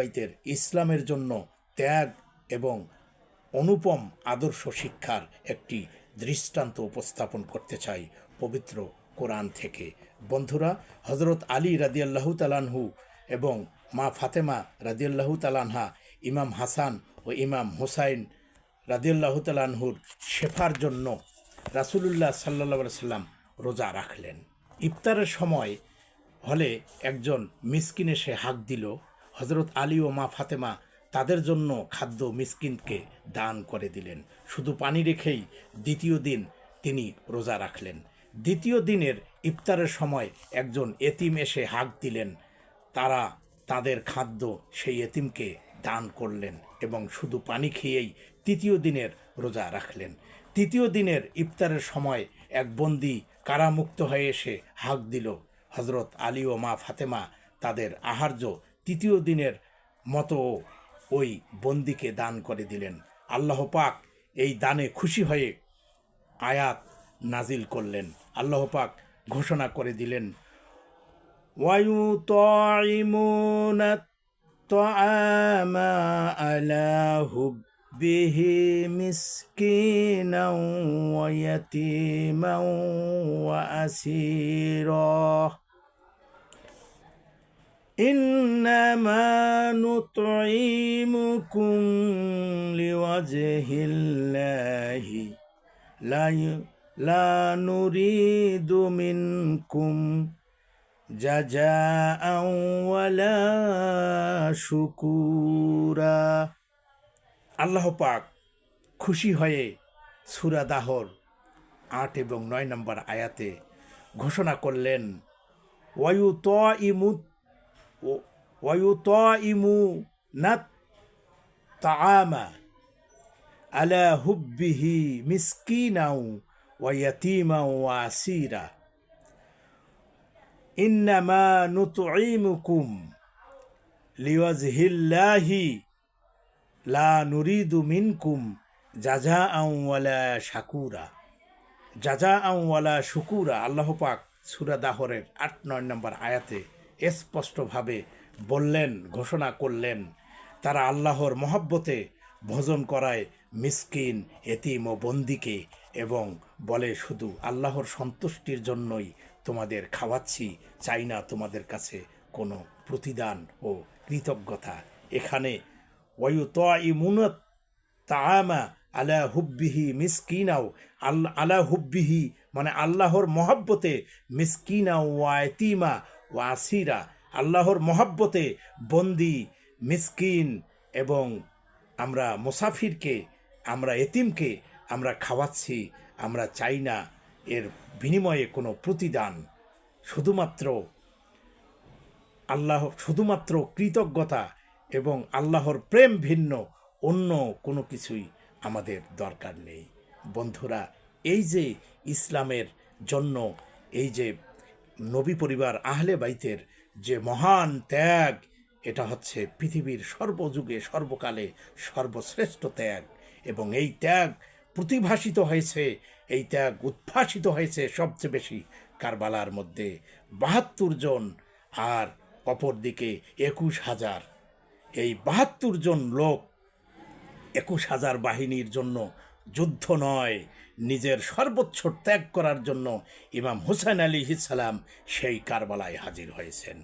বাইতের ইসলামের জন্য ত্যাগ এবং অনুপম আদর্শ শিক্ষার একটি দৃষ্টান্ত উপস্থাপন করতে চাই পবিত্র কোরআন থেকে। বন্ধুরা হজরত আলী রাদিয়াল্লাহু তালানহু এবং মা ফাতেমা রাদিয়াল্লাহু তালানহা ইমাম হাসান ও ইমাম হুসাইন রাদিয়াল্লাহু তালানহুর শেফার জন্য রাসূলুল্লাহ সাল্লাহ সাল্লাম রোজা রাখলেন। ইফতারের সময় হলে একজন মিসকিন সে হাঁক দিল হজরত আলী ও মা ফাতেমা তাদের জন্য খাদ্য মিসকিনকে দান করে দিলেন। শুধু পানি রেখেই দ্বিতীয় দিন তিনি রোজা রাখলেন। দ্বিতীয় দিনের ইফতারের সময় একজন এতিম এসে হাঁক দিলেন। তারা তাদের খাদ্য সেই এতিমকে দান করলেন এবং শুধু পানি খেয়েই তৃতীয় দিনের রোজা রাখলেন। তৃতীয় দিনের ইফতারের সময় এক বন্দি কারামুক্ত হয়ে এসে হাঁক দিল। হজরত আলী ও মা ফাতেমা তাদের আহার্য তৃতীয় দিনের মতো ওই বন্দিকে দান করে দিলেন আল্লাহ পাক এই দানে খুশি হয়ে আয়াত নাজিল করলেন আল্লাহ পাক ঘোষণা করে দিলেন ويطعمون الطعام على حبه مسكينا ويتيما وأسيرا إنما نطعمكم لوجه الله لا ي- لا نريد منكم جزاء ولا শুকুরা আল্লাহ পাক খুশি হয়ে সুরা দাহর আট এবং নয় নম্বর আয়াতে ঘোষণা করলেন ওয়ু ত ইমু তাআমা আলা হুব্বিহি মিসকিনাও ওয়া ইয়াতীমা ওয়া আসীরা ইন্নামা নুতঈমুকুম লিওয়াজহিল্লাহি লা নুরিদু মিনকুম জাজাআন ওয়ালা শাকুরা জাজাআন ওয়ালা শুকুরা আল্লাহ পাক সূরা দাহরের আট, নয়, নম্বর আয়াতে। স্পষ্টভাবে বললেন, ঘোষণা করলেন, তারা আল্লাহর মহব্বতে ভোজন করায় মিসকিন, এতিম ও বন্দিকে এবং বলে, শুধু আল্লাহর সন্তুষ্টির জন্যই তোমাদের খাওয়াচ্ছি, চাই না তোমাদের কাছে কোনো প্রতিদান ও কৃতজ্ঞতা। এখানে ওয়ুত ইমুনত তাআমা আলা হুব্বিহি মিসকিনাও আল্লাহ আলা হুব্বিহি মানে আল্লাহর মহাব্বতে মিসকিনা ওয়া ওয়া আসিরা, আল্লাহর মহাব্বতে বন্দি, মিসকিন এবং আমরা মুসাফিরকে, আমরা এতিমকে আমরা খাওয়াচ্ছি, আমরা চাই না এর বিনিময়ে কোনো প্রতিদান। শুধুমাত্র আল্লাহ, শুধুমাত্র কৃতজ্ঞতা এবং আল্লাহর প্রেম ভিন্ন, অন্য কোনো কিছুই আমাদের দরকার নেই। বন্ধুরা, এই যে ইসলামের জন্য, এই যে নবী পরিবার, আহলে বাইতের যে মহান ত্যাগ, এটা হচ্ছে পৃথিবীর সর্বযুগে, সর্বকালে সর্বশ্রেষ্ঠ ত্যাগ। এবং এই ত্যাগ প্রতিভাসিত হয়েছে, এই ত্যাগ উদ্ভাসিত হয়েছে সবচেয়ে বেশি কারবালার মধ্যে। বাহাত্তর জন আর অপরদিকে একুশ হাজার। এই বাহাত্তর জন লোক একুশ হাজার বাহিনীর জন্য যুদ্ধ নয়, নিজের সর্বোচ্চ ত্যাগ করার জন্য ইমাম হুসাইন আলী সালাম সেই কারবালায় হাজির হয়েছেন।